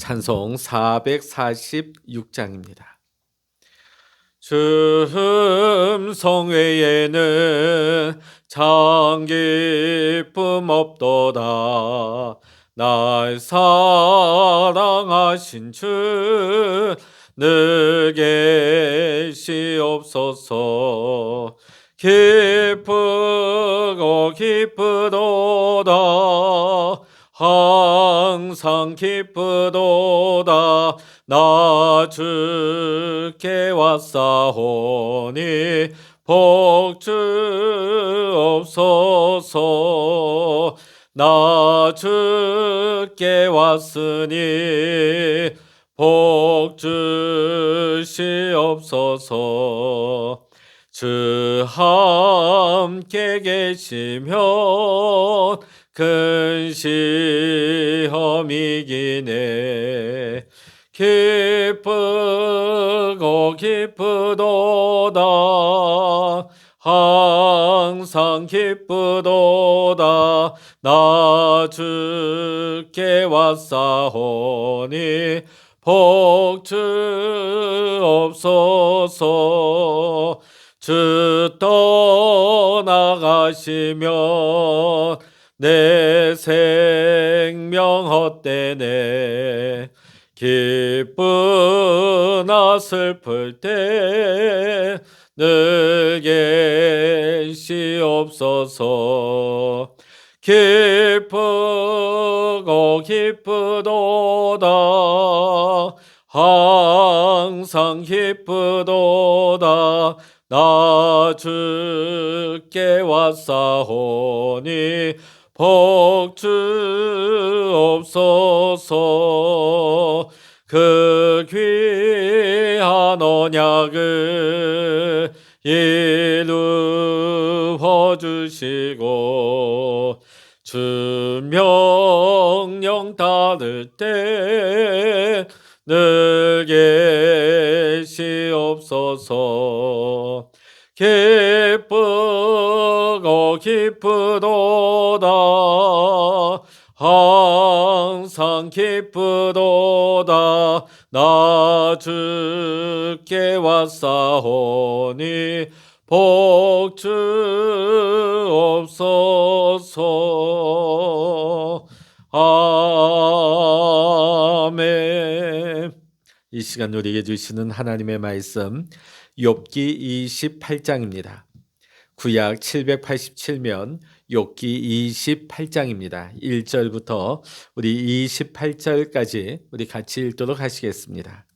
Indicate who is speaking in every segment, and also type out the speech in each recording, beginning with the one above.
Speaker 1: 찬송 446장입니다. 주 성회에는 장 기쁨 없도다. 날 사랑하신 주 늘 계시옵소서. 기쁘고 기쁘도다 항상 기쁘도다. 나 주께 왔사오니 복주옵소서. 나 주께 왔으니 복주시옵소서. 주 함께 계시면 큰 시험이기네. 기쁘고 기쁘도다. 항상 기쁘도다. 나 주께 왔사오니 복주옵소서. 주 떠나가시면 내 생명 헛되네. 기쁘나 슬플 때 늘 계시옵소서. 기쁘고 기쁘도다. 항상 기쁘도다. 나 주께 왔사오니 복주옵소서. 그 귀한 언약을 이루어 주시고 주 명령 따를 때 늘 계시옵소서. 기쁘고 기쁘도다. 항상 기쁘도다. 나 주께 왔사오니 복주옵소서. 아멘. 이 시간 우리에게 주시는 하나님의 말씀 욥기 28장입니다. 구약 787면 욥기 28장입니다. 1절부터 우리 28절까지 우리 같이 읽도록 하시겠습니다.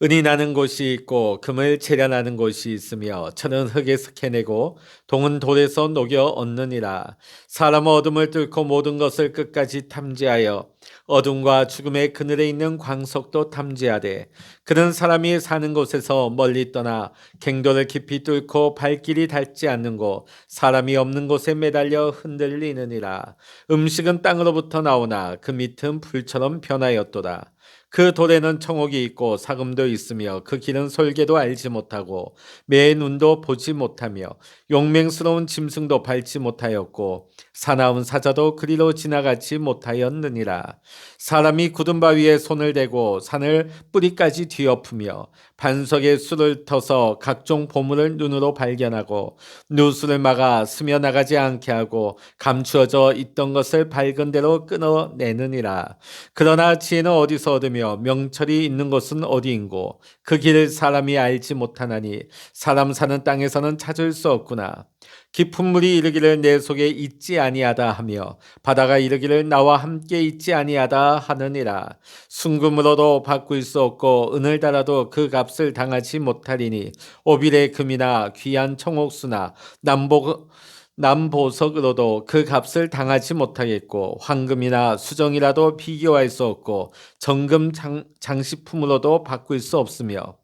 Speaker 1: 은이 나는 곳이 있고 금을 채려나는 곳이 있으며 천은 흙에서 캐내고 동은 돌에서 녹여 얻느니라. 사람 어둠을 뚫고 모든 것을 끝까지 탐지하여 어둠과 죽음의 그늘에 있는 광석도 탐지하되 그는 사람이 사는 곳에서 멀리 떠나 갱도를 깊이 뚫고 발길이 닿지 않는 곳 사람이 없는 곳에 매달려 흔들리느니라. 음식은 땅으로부터 나오나 그 밑은 불처럼 변하였도다 그 돌에는 청옥이 있고 사금도 있으며 그 길은 솔개도 알지 못하고 매 눈도 보지 못하며 용맹스러운 짐승도 밟지 못하였고 사나운 사자도 그리로 지나가지 못하였느니라. 사람이 굳은 바위에 손을 대고 산을 뿌리까지 뒤엎으며 반석에 술을 터서 각종 보물을 눈으로 발견하고 누수를 막아 스며 나가지 않게 하고 감추어져 있던 것을 밝은 대로 끊어내느니라. 그러나 지혜는 어디서 얻으며 명철이 있는 곳은 어디인고 그 길을 사람이 알지 못하나니 사람 사는 땅에서는 찾을 수 없구나. 깊은 물이 이르기를 내 속에 있지 아니하다 하며 바다가 이르기를 나와 함께 있지 아니하다 하느니라. 순금으로도 바꿀 수 없고 은을 달아도 그 값을 당하지 못하리니 오빌의 금이나 귀한 청옥수나 남복 남보석으로도 그 값을 당하지 못하겠고 황금이나 수정이라도 비교할 수 없고 정금 장, 장식품으로도 바꿀 수 없으며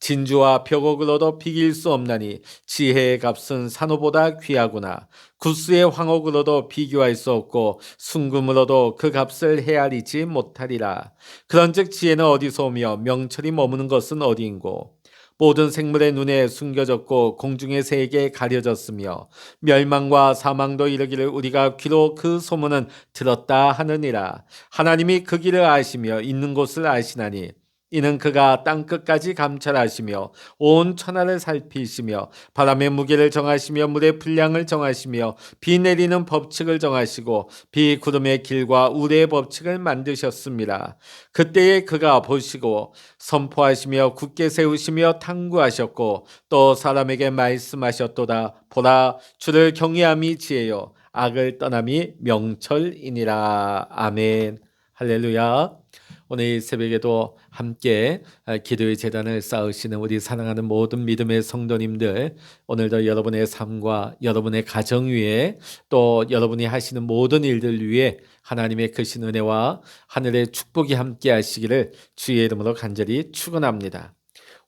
Speaker 1: 진주와 벽옥으로도 비길 수 없나니 지혜의 값은 산호보다 귀하구나. 구스의 황옥으로도 비교할 수 없고 순금으로도 그 값을 헤아리지 못하리라. 그런즉 지혜는 어디서 오며 명철이 머무는 것은 어디인고 모든 생물의 눈에 숨겨졌고 공중의 새에게 가려졌으며 멸망과 사망도 이르기를 우리가 귀로 그 소문은 들었다 하느니라. 하나님이 그 길을 아시며 있는 곳을 아시나니 이는 그가 땅 끝까지 감찰하시며 온 천하를 살피시며 바람의 무게를 정하시며 물의 분량을 정하시며 비 내리는 법칙을 정하시고 비 구름의 길과 우레의 법칙을 만드셨습니다. 그때에 그가 보시고 선포하시며 굳게 세우시며 탕구하셨고 또 사람에게 말씀하셨도다 보라 주를 경외함이 지혜요 악을 떠남이 명철이니라 아멘 할렐루야. 오늘 이 새벽에도 함께 기도의 재단을 쌓으시는 우리 사랑하는 모든 믿음의 성도님들 오늘도 여러분의 삶과 여러분의 가정 위에 또 여러분이 하시는 모든 일들 위에 하나님의 크신 은혜와 하늘의 축복이 함께 하시기를 주의 이름으로 간절히 축원합니다.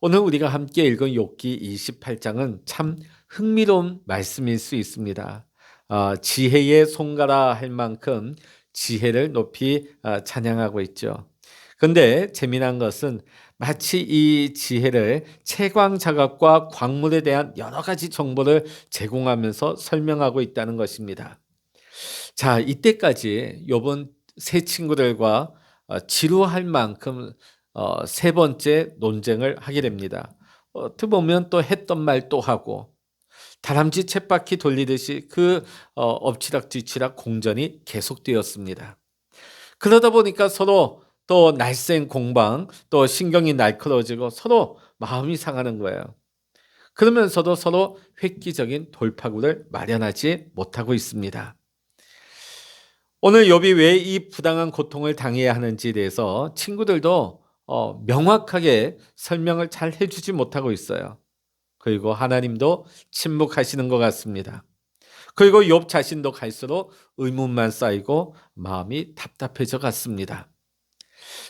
Speaker 1: 오늘 우리가 함께 읽은 욥기 28장은 참 흥미로운 말씀일 수 있습니다. 어, 지혜의 손가라 할 만큼 지혜를 높이 어, 찬양하고 있죠. 근데 재미난 것은 마치 이 지혜를 채광 작업과 광물에 대한 여러 가지 정보를 제공하면서 설명하고 있다는 것입니다. 자, 이때까지 요번 세 친구들과 어, 지루할 만큼 어, 세 번째 논쟁을 하게 됩니다. 어떻게 보면 또 했던 말 또 하고 다람쥐 쳇바퀴 돌리듯이 그 어, 엎치락뒤치락 공전이 계속되었습니다. 그러다 보니까 서로 또 날쌘 공방, 또 신경이 날카로워지고 서로 마음이 상하는 거예요. 그러면서도 서로 획기적인 돌파구를 마련하지 못하고 있습니다. 오늘 욥이 왜 이 부당한 고통을 당해야 하는지에 대해서 친구들도 어, 명확하게 설명을 잘 해주지 못하고 있어요. 그리고 하나님도 침묵하시는 것 같습니다. 그리고 욥 자신도 갈수록 의문만 쌓이고 마음이 답답해져 갔습니다.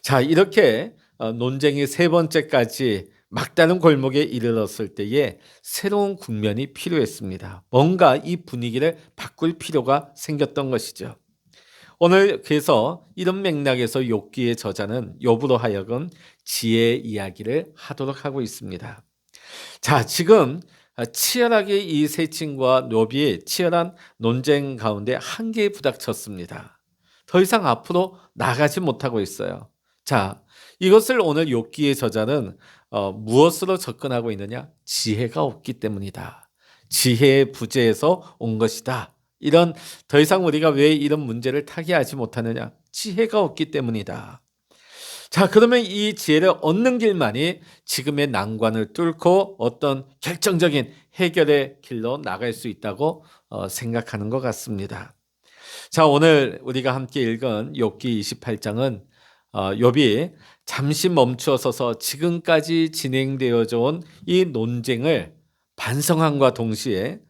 Speaker 1: 자, 이렇게 어, 논쟁이 세 번째까지 막다른 골목에 이르렀을 때에 새로운 국면이 필요했습니다. 뭔가 이 분위기를 바꿀 필요가 생겼던 것이죠. 오늘 그래서 이런 맥락에서 욥기의 저자는 욥으로 하여금 지혜 이야기를 하도록 하고 있습니다. 자, 지금 치열하게 이 세친과 욥이 치열한 논쟁 가운데 한계에 부닥쳤습니다. 더 이상 앞으로 나가지 못하고 있어요. 자, 이것을 오늘 욥기의 저자는 어, 무엇으로 접근하고 있느냐? 지혜가 없기 때문이다. 지혜의 부재에서 온 것이다. 이런 더 이상 우리가 왜 이런 문제를 타개하지 못하느냐? 지혜가 없기 때문이다. 자, 그러면 이 지혜를 얻는 길만이 지금의 난관을 뚫고 어떤 결정적인 해결의 길로 나갈 수 있다고 어, 생각하는 것 같습니다. 자, 오늘 우리가 함께 읽은 욥기 28장은 어, 욥이 잠시 멈추어 서서 지금까지 진행되어져 온 이 논쟁을 반성함과 동시에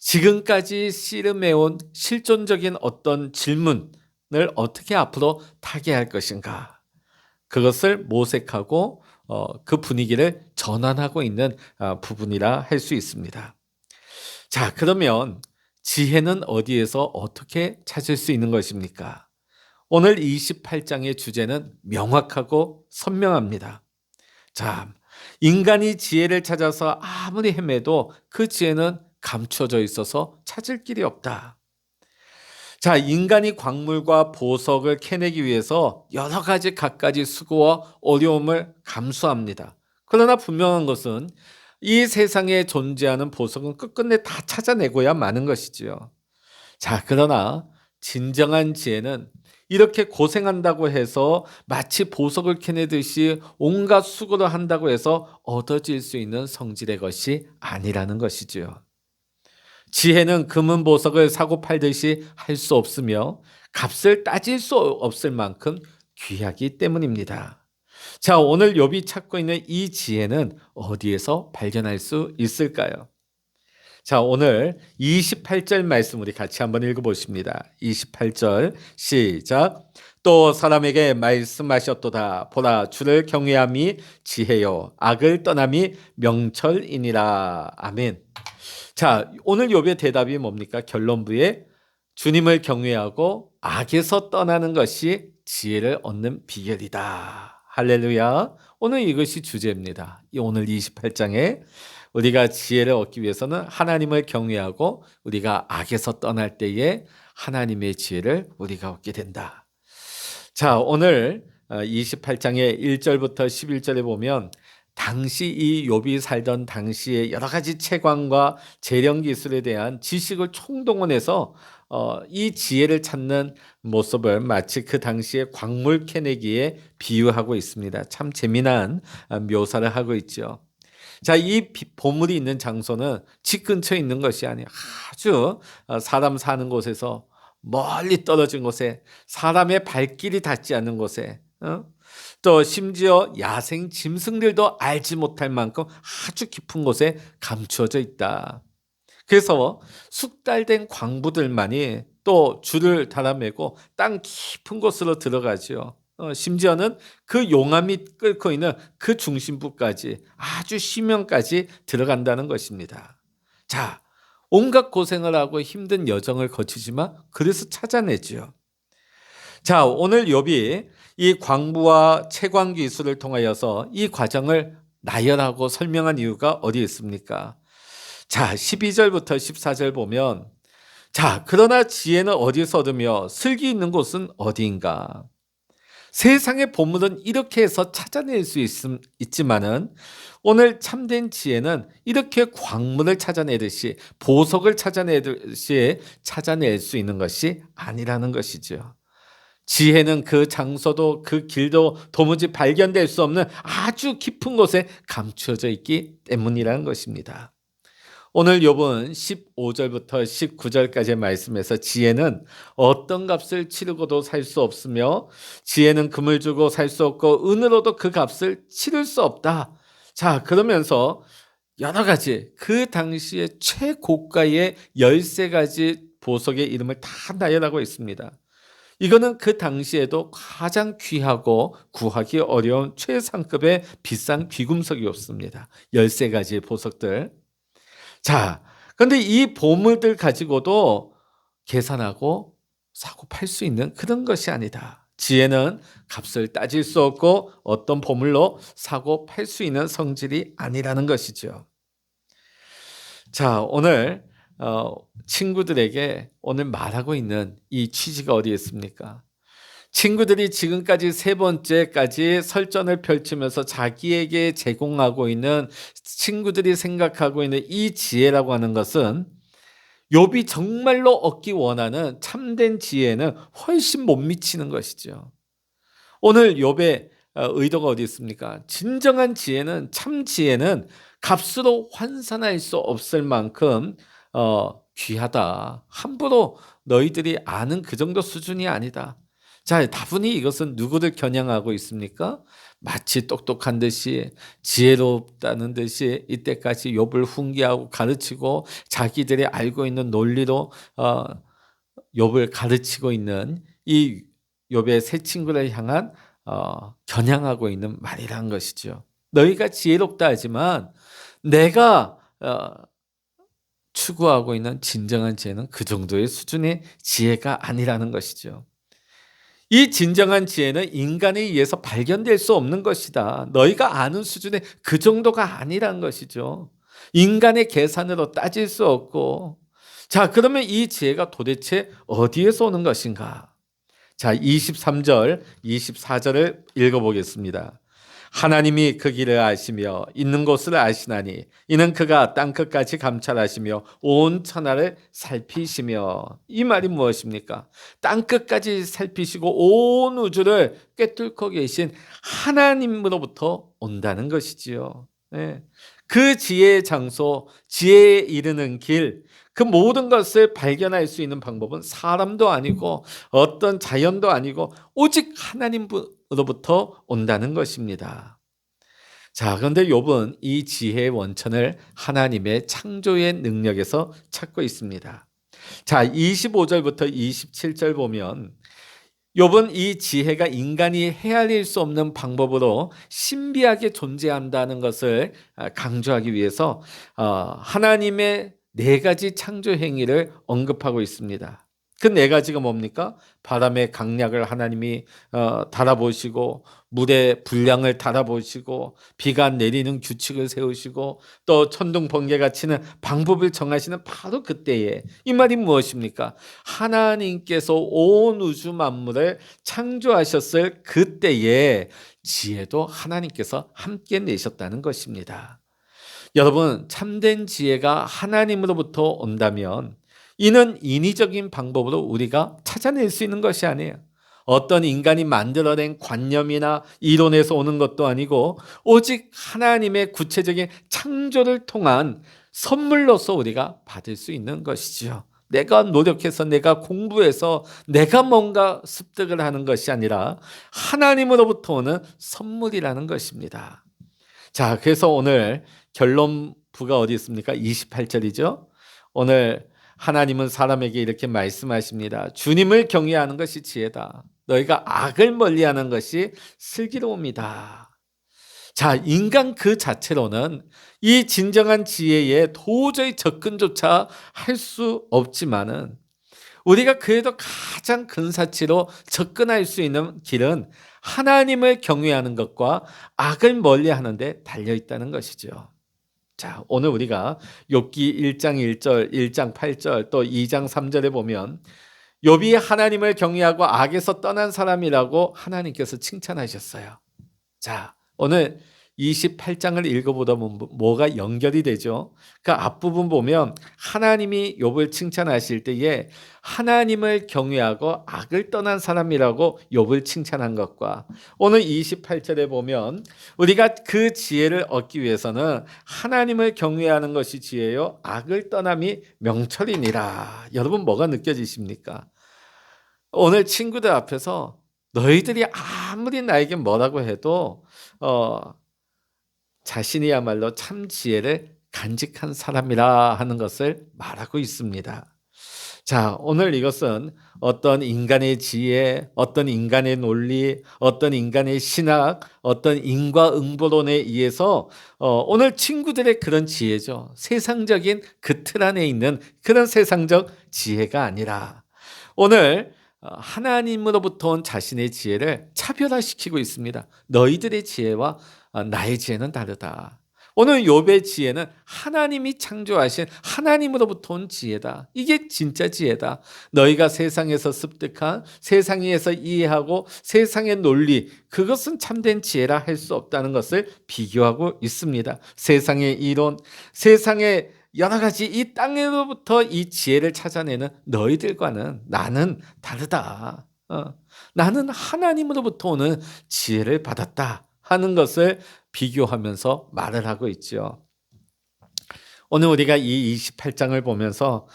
Speaker 1: 지금까지 씨름해온 실존적인 어떤 질문을 어떻게 앞으로 타개할 것인가 그것을 모색하고 어, 그 분위기를 전환하고 있는 어, 부분이라 할 수 있습니다. 자 그러면 지혜는 어디에서 어떻게 찾을 수 있는 것입니까? 오늘 28장의 주제는 명확하고 선명합니다. 자, 인간이 지혜를 찾아서 아무리 헤매도 그 지혜는 감춰져 있어서 찾을 길이 없다. 자, 인간이 광물과 보석을 캐내기 위해서 여러 가지 갖가지 수고와 어려움을 감수합니다. 그러나 분명한 것은 이 세상에 존재하는 보석은 끝끝내 다 찾아내고야 마는 것이지요. 자, 그러나 진정한 지혜는 이렇게 고생한다고 해서 마치 보석을 캐내듯이 온갖 수고를 한다고 해서 얻어질 수 있는 성질의 것이 아니라는 것이지요. 지혜는 금은 보석을 사고 팔듯이 할 수 없으며 값을 따질 수 없을 만큼 귀하기 때문입니다. 자, 오늘 욥이 찾고 있는 이 지혜는 어디에서 발견할 수 있을까요? 자, 오늘 28절 말씀 우리 같이 한번 읽어 보십니다. 28절 시작. 또 사람에게 말씀하셨도다. 보라, 주를 경외함이 지혜요, 악을 떠남이 명철이니라. 아멘. 자, 오늘 욥의 대답이 뭡니까? 결론부에 주님을 경외하고 악에서 떠나는 것이 지혜를 얻는 비결이다. 할렐루야. 오늘 이것이 주제입니다. 오늘 28장에 우리가 지혜를 얻기 위해서는 하나님을 경외하고 우리가 악에서 떠날 때에 하나님의 지혜를 우리가 얻게 된다. 자, 오늘 28장의 1절부터 11절에 보면 당시 이 욥이 살던 당시의 여러 가지 채광과 재령 기술에 대한 지식을 총동원해서 어, 이 지혜를 찾는 모습을 마치 그 당시의 광물 캐내기에 비유하고 있습니다. 참 재미난 아, 묘사를 하고 있죠. 자, 이 보물이 있는 장소는 집 근처에 있는 것이 아니에요. 아주 어, 사람 사는 곳에서 멀리 떨어진 곳에 사람의 발길이 닿지 않는 곳에 어? 또 심지어 야생 짐승들도 알지 못할 만큼 아주 깊은 곳에 감추어져 있다. 그래서 숙달된 광부들만이 또 줄을 달아매고 땅 깊은 곳으로 들어가지요. 어, 심지어는 그 용암이 끓고 있는 그 중심부까지 아주 심연까지 들어간다는 것입니다. 자, 온갖 고생을 하고 힘든 여정을 거치지만 그래서 찾아내지요. 자, 오늘 욥이 이 광부와 채광 기술을 통하여서 이 과정을 나열하고 설명한 이유가 어디 있습니까? 자, 12절부터 14절 보면 자, 그러나 지혜는 어디서 얻으며 슬기 있는 곳은 어디인가? 세상의 보물은 이렇게 해서 찾아낼 수 있, 있지만은 오늘 참된 지혜는 이렇게 광물을 찾아내듯이 보석을 찾아내듯이 찾아낼 수 있는 것이 아니라는 것이죠. 지혜는 그 장소도 그 길도 도무지 발견될 수 없는 아주 깊은 곳에 감추어져 있기 때문이라는 것입니다. 오늘 욥은 15절부터 19절까지의 말씀에서 지혜는 어떤 값을 치르고도 살 수 없으며 지혜는 금을 주고 살 수 없고 은으로도 그 값을 치를 수 없다. 자, 그러면서 여러 가지 그 당시에 최고가의 13가지 보석의 이름을 다 나열하고 있습니다. 이거는 그 당시에도 가장 귀하고 구하기 어려운 최상급의 비싼 귀금속이었습니다. 13가지의 보석들. 자, 근데 이 보물들 가지고도 계산하고 사고 팔 수 있는 그런 것이 아니다. 지혜는 값을 따질 수 없고 어떤 보물로 사고 팔 수 있는 성질이 아니라는 것이죠. 자, 오늘 어, 친구들에게 오늘 말하고 있는 이 취지가 어디에 있습니까? 친구들이 지금까지 세 번째까지 설전을 펼치면서 자기에게 제공하고 있는 친구들이 생각하고 있는 이 지혜라고 하는 것은 욥이 정말로 얻기 원하는 참된 지혜는 훨씬 못 미치는 것이죠. 오늘 욥의 어, 의도가 어디 있습니까? 진정한 지혜는 참 지혜는 값으로 환산할 수 없을 만큼 어, 귀하다. 함부로 너희들이 아는 그 정도 수준이 아니다. 자, 다분히 이것은 누구를 겨냥하고 있습니까? 마치 똑똑한 듯이 지혜롭다는 듯이 이때까지 욥을 훈계하고 가르치고 자기들이 알고 있는 논리로 어, 욥을 가르치고 있는 이 욥의 새 친구를 향한 어, 겨냥하고 있는 말이란 것이죠. 너희가 지혜롭다 하지만 내가 어, 추구하고 있는 진정한 지혜는 그 정도의 수준의 지혜가 아니라는 것이죠. 이 진정한 지혜는 인간에 의해서 발견될 수 없는 것이다. 너희가 아는 수준의 그 정도가 아니란 것이죠. 인간의 계산으로 따질 수 없고. 자, 그러면 이 지혜가 도대체 어디에서 오는 것인가? 자, 23절, 24절을 읽어보겠습니다. 하나님이 그 길을 아시며 있는 곳을 아시나니 이는 그가 땅 끝까지 감찰하시며 온 천하를 살피시며 이 말이 무엇입니까? 땅 끝까지 살피시고 온 우주를 꿰뚫고 계신 하나님으로부터 온다는 것이지요. 네. 그 지혜의 장소, 지혜에 이르는 길, 그 모든 것을 발견할 수 있는 방법은 사람도 아니고 어떤 자연도 아니고 오직 하나님 으로부터 온다는 것입니다. 자, 그런데 욥은 이 지혜의 원천을 하나님의 창조의 능력에서 찾고 있습니다. 자, 25절부터 27절 보면 욥은 이 지혜가 인간이 헤아릴 수 없는 방법으로 신비하게 존재한다는 것을 강조하기 위해서 어, 하나님의 네 가지 창조 행위를 언급하고 있습니다. 그 네 가지가 뭡니까? 바람의 강약을 하나님이 어, 달아보시고 물의 분량을 달아보시고 비가 내리는 규칙을 세우시고 또 천둥 번개가 치는 방법을 정하시는 바로 그때에 이 말이 무엇입니까? 하나님께서 온 우주 만물을 창조하셨을 그때에 지혜도 하나님께서 함께 내셨다는 것입니다. 여러분, 참된 지혜가 하나님으로부터 온다면 이는 인위적인 방법으로 우리가 찾아낼 수 있는 것이 아니에요. 어떤 인간이 만들어낸 관념이나 이론에서 오는 것도 아니고 오직 하나님의 구체적인 창조를 통한 선물로서 우리가 받을 수 있는 것이지요. 내가 노력해서 내가 공부해서 내가 뭔가 습득을 하는 것이 아니라 하나님으로부터 오는 선물이라는 것입니다. 자, 그래서 오늘 결론부가 어디 있습니까? 28절이죠. 오늘 하나님은 사람에게 이렇게 말씀하십니다. 주님을 경외하는 것이 지혜다. 너희가 악을 멀리하는 것이 슬기로움이다. 자, 인간 그 자체로는 이 진정한 지혜에 도저히 접근조차 할 수 없지만은 우리가 그래도 가장 근사치로 접근할 수 있는 길은 하나님을 경외하는 것과 악을 멀리 하는 데 달려 있다는 것이죠. 자, 오늘 우리가 욥기 1장 1절, 1장 8절, 또 2장 3절에 보면 욥이 하나님을 경외하고 악에서 떠난 사람이라고 하나님께서 칭찬하셨어요. 자, 오늘 28장을 읽어보다 보면 뭐가 연결이 되죠. 그 앞부분 보면 하나님이 욥을 칭찬하실 때에 하나님을 경외하고 악을 떠난 사람이라고 욥을 칭찬한 것과 오늘 28절에 보면 우리가 그 지혜를 얻기 위해서는 하나님을 경외하는 것이 지혜요 악을 떠남이 명철이니라. 여러분 뭐가 느껴지십니까? 오늘 친구들 앞에서 너희들이 아무리 나에게 뭐라고 해도 어 자신이야말로 참 지혜를 간직한 사람이라 하는 것을 말하고 있습니다. 자, 오늘 이것은 어떤 인간의 지혜, 어떤 인간의 논리, 어떤 인간의 신학, 어떤 인과응보론에 의해서 어, 오늘 친구들의 그런 지혜죠. 세상적인 그 틀 안에 있는 그런 세상적 지혜가 아니라 오늘 어, 하나님으로부터 온 자신의 지혜를 차별화시키고 있습니다. 너희들의 지혜와 어, 나의 지혜는 다르다. 오늘 욥의 지혜는 하나님이 창조하신 하나님으로부터 온 지혜다. 이게 진짜 지혜다. 너희가 세상에서 습득한 세상에서 이해하고 세상의 논리 그것은 참된 지혜라 할 수 없다는 것을 비교하고 있습니다. 세상의 이론, 세상의 여러 가지 이 땅으로부터 이 지혜를 찾아내는 너희들과는 나는 다르다. 어, 나는 하나님으로부터 오는 지혜를 받았다 하는 것을 비교하면서 말을 하고 있죠. 오늘 우리가 이 28장을 보면서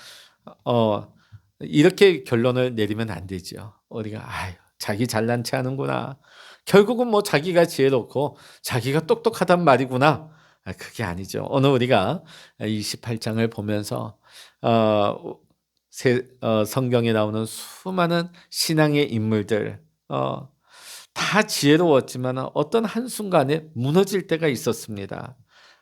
Speaker 1: 어, 이렇게 결론을 내리면 안 되죠. 우리가 아유, 자기 잘난 체 하는구나. 결국은 뭐 자기가 지혜롭고 자기가 똑똑하단 말이구나. 아, 그게 아니죠. 오늘 우리가 28장을 보면서 어, 세, 어, 성경에 나오는 수많은 신앙의 인물들 어, 다 지혜로웠지만 어떤 한순간에 무너질 때가 있었습니다.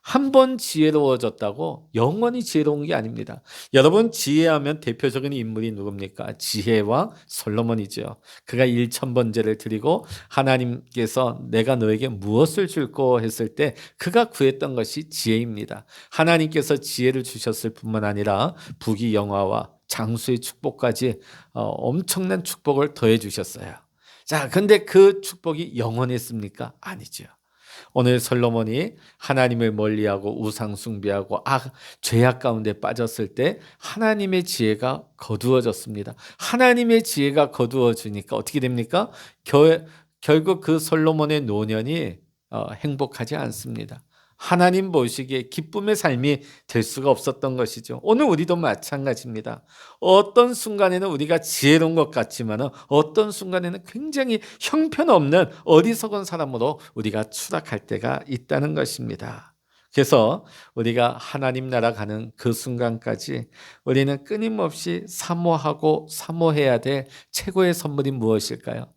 Speaker 1: 한 번 지혜로워졌다고 영원히 지혜로운 게 아닙니다. 여러분 지혜하면 대표적인 인물이 누굽니까? 지혜와 솔로몬이죠. 그가 1천번제를 드리고 하나님께서 내가 너에게 무엇을 줄고 했을 때 그가 구했던 것이 지혜입니다. 하나님께서 지혜를 주셨을 뿐만 아니라 부귀 영화와 장수의 축복까지 어, 엄청난 축복을 더해 주셨어요. 자, 근데 그 축복이 영원했습니까? 아니죠. 오늘 솔로몬이 하나님을 멀리하고 우상 숭배하고 아, 죄악 가운데 빠졌을 때 하나님의 지혜가 거두어졌습니다. 하나님의 지혜가 거두어지니까 어떻게 됩니까? 결, 결국 그 솔로몬의 노년이 어, 행복하지 않습니다. 하나님 보시기에 기쁨의 삶이 될 수가 없었던 것이죠. 오늘 우리도 마찬가지입니다. 어떤 순간에는 우리가 지혜로운 것 같지만 어떤 순간에는 굉장히 형편없는 어리석은 사람으로 우리가 추락할 때가 있다는 것입니다. 그래서 우리가 하나님 나라 가는 그 순간까지 우리는 끊임없이 사모하고 사모해야 될 최고의 선물이 무엇일까요?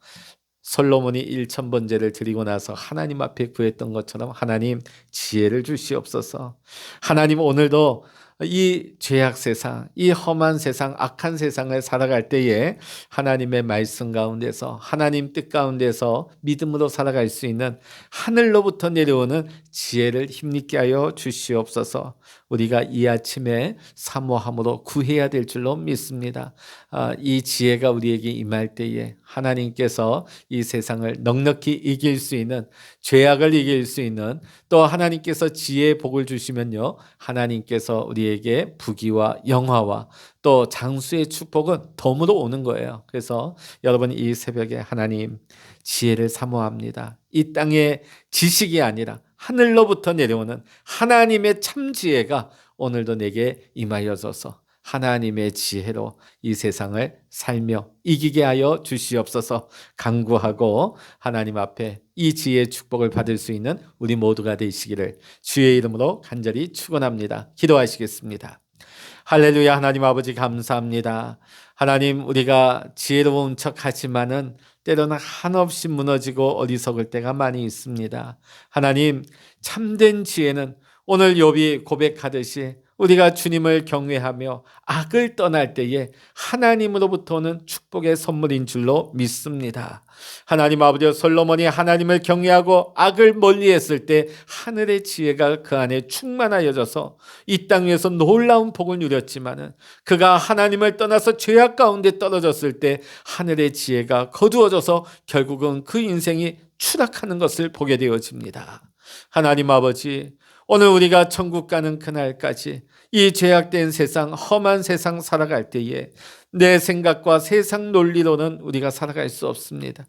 Speaker 1: 솔로몬이 1천 번제를 드리고 나서 하나님 앞에 구했던 것처럼 하나님 지혜를 주시옵소서. 하나님 오늘도 이 죄악 세상, 이 험한 세상, 악한 세상을 살아갈 때에 하나님의 말씀 가운데서 하나님 뜻 가운데서 믿음으로 살아갈 수 있는 하늘로부터 내려오는 지혜를 힘있게 하여 주시옵소서. 우리가 이 아침에 사모함으로 구해야 될 줄로 믿습니다. 아, 이 지혜가 우리에게 임할 때에 하나님께서 이 세상을 넉넉히 이길 수 있는 죄악을 이길 수 있는 또 하나님께서 지혜의 복을 주시면요. 하나님께서 우리에게 부귀와 영화와 또 장수의 축복은 덤으로 오는 거예요. 그래서 여러분 이 새벽에 하나님 지혜를 사모합니다. 이 땅의 지식이 아니라 하늘로부터 내려오는 하나님의 참 지혜가 오늘도 내게 임하여져서 하나님의 지혜로 이 세상을 살며 이기게 하여 주시옵소서 강구하고 하나님 앞에 이 지혜의 축복을 받을 수 있는 우리 모두가 되시기를 주의 이름으로 간절히 축원합니다. 기도하시겠습니다. 할렐루야 하나님 아버지 감사합니다. 하나님 우리가 지혜로운 척 하지만은 때로는 한없이 무너지고 어리석을 때가 많이 있습니다. 하나님 참된 지혜는 오늘 욥이 고백하듯이 우리가 주님을 경외하며 악을 떠날 때에 하나님으로부터는 축복의 선물인 줄로 믿습니다. 하나님 아버지 솔로몬이 하나님을 경외하고 악을 멀리했을 때 하늘의 지혜가 그 안에 충만하여져서 이 땅 위에서 놀라운 복을 누렸지만은 그가 하나님을 떠나서 죄악 가운데 떨어졌을 때 하늘의 지혜가 거두어져서 결국은 그 인생이 추락하는 것을 보게 되어집니다. 하나님 아버지 오늘 우리가 천국 가는 그날까지 이 죄악된 세상, 험한 세상 살아갈 때에 내 생각과 세상 논리로는 우리가 살아갈 수 없습니다.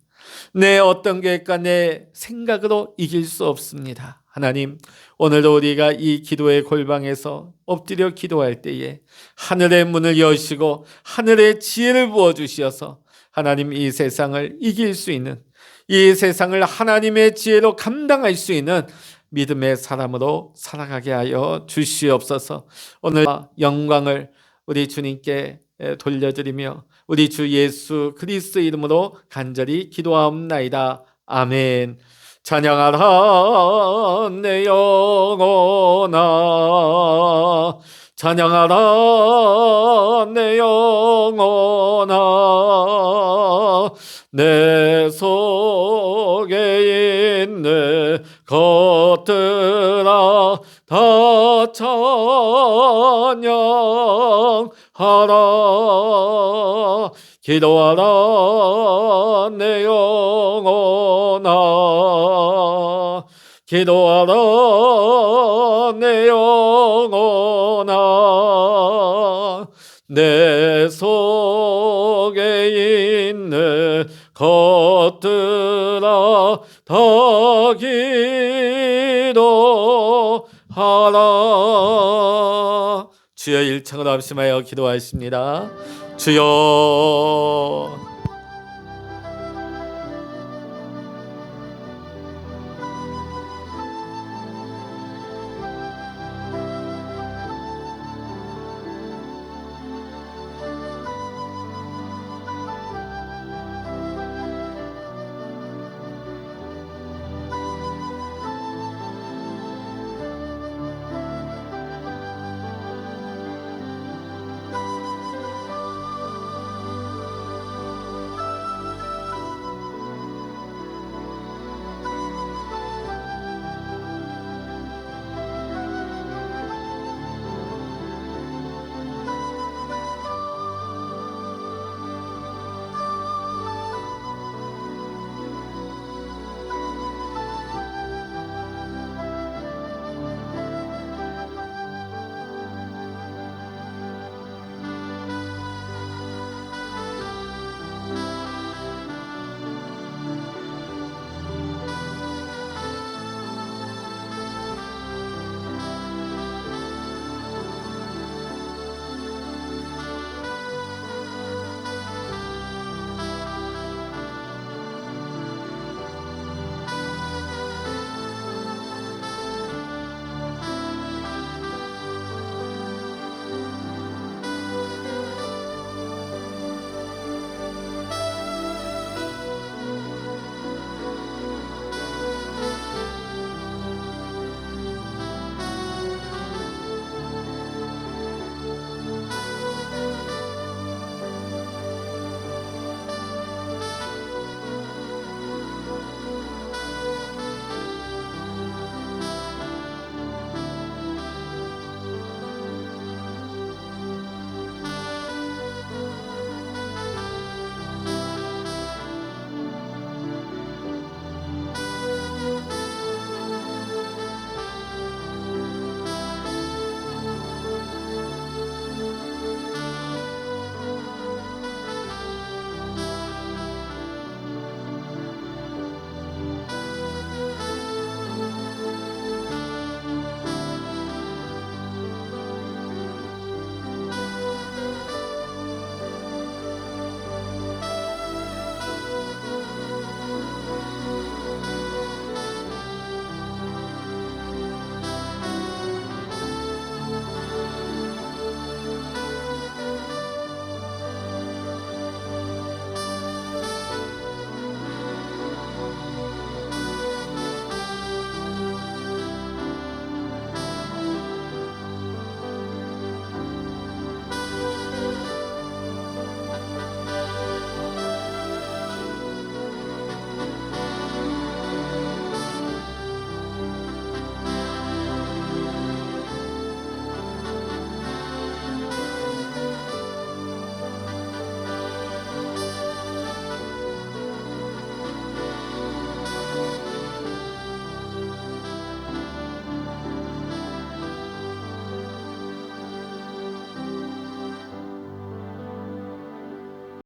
Speaker 1: 내 어떤 계획과 내 생각으로 이길 수 없습니다. 하나님, 오늘도 우리가 이 기도의 골방에서 엎드려 기도할 때에 하늘의 문을 여시고 하늘의 지혜를 부어 주시어서 하나님 이 세상을 이길 수 있는 이 세상을 하나님의 지혜로 감당할 수 있는 믿음의 사람으로 살아가게 하여 주시옵소서. 오늘 영광을 우리 주님께 돌려드리며 우리 주 예수 그리스도 이름으로 간절히 기도하옵나이다. 아멘. 찬양하라 내 영혼아 찬양하라 내 영혼아 내 속에 있는 것들아 다 찬양하라. 기도하라 내 영혼아. 기도하라 내 영혼아. 내 속에 있는 것들아 다 기도하라. 주여 일창을 합심하여 기도하십니다. 주여